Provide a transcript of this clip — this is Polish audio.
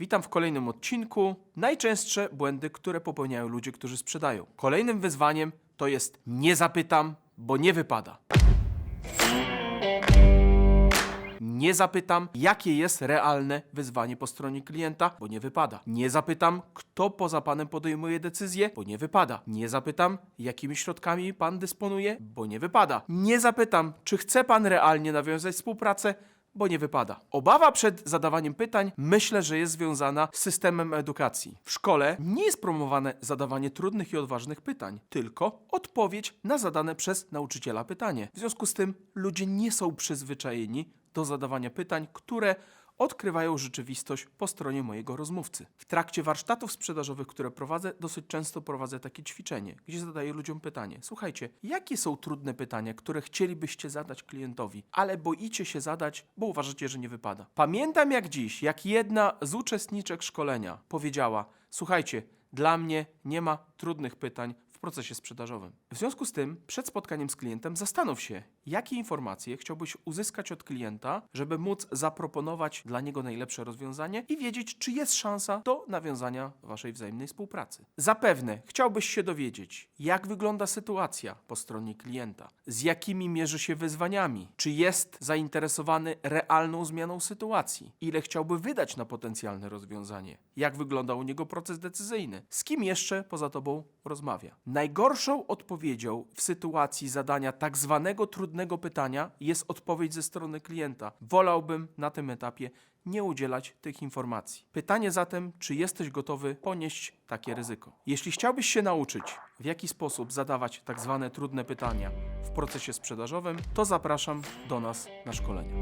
Witam w kolejnym odcinku. Najczęstsze błędy, które popełniają ludzie, którzy sprzedają. Kolejnym wyzwaniem to jest nie zapytam, bo nie wypada. Nie zapytam, jakie jest realne wyzwanie po stronie klienta, bo nie wypada. Nie zapytam, kto poza panem podejmuje decyzję, bo nie wypada. Nie zapytam, jakimi środkami pan dysponuje, bo nie wypada. Nie zapytam, czy chce pan realnie nawiązać współpracę, bo nie wypada. Obawa przed zadawaniem pytań myślę, że jest związana z systemem edukacji. W szkole nie jest promowane zadawanie trudnych i odważnych pytań, tylko odpowiedź na zadane przez nauczyciela pytanie. W związku z tym ludzie nie są przyzwyczajeni do zadawania pytań, które odkrywają rzeczywistość po stronie mojego rozmówcy. W trakcie warsztatów sprzedażowych, które prowadzę, dosyć często prowadzę takie ćwiczenie, gdzie zadaję ludziom pytanie: Słuchajcie, jakie są trudne pytania, które chcielibyście zadać klientowi, ale boicie się zadać, bo uważacie, że nie wypada? Pamiętam jak dziś, jak jedna z uczestniczek szkolenia powiedziała: Słuchajcie, dla mnie nie ma trudnych pytań w procesie sprzedażowym. W związku z tym, przed spotkaniem z klientem zastanów się, jakie informacje chciałbyś uzyskać od klienta, żeby móc zaproponować dla niego najlepsze rozwiązanie i wiedzieć, czy jest szansa do nawiązania waszej wzajemnej współpracy. Zapewne chciałbyś się dowiedzieć, jak wygląda sytuacja po stronie klienta, z jakimi mierzy się wyzwaniami, czy jest zainteresowany realną zmianą sytuacji, ile chciałby wydać na potencjalne rozwiązanie, jak wygląda u niego proces decyzyjny, z kim jeszcze poza tobą rozmawia. Najgorszą odpowiedzią w sytuacji zadania tak zwanego trudnego pytania jest odpowiedź ze strony klienta. Wolałbym na tym etapie nie udzielać tych informacji. Pytanie zatem, czy jesteś gotowy ponieść takie ryzyko? Jeśli chciałbyś się nauczyć, w jaki sposób zadawać tak zwane trudne pytania w procesie sprzedażowym, to zapraszam do nas na szkolenie.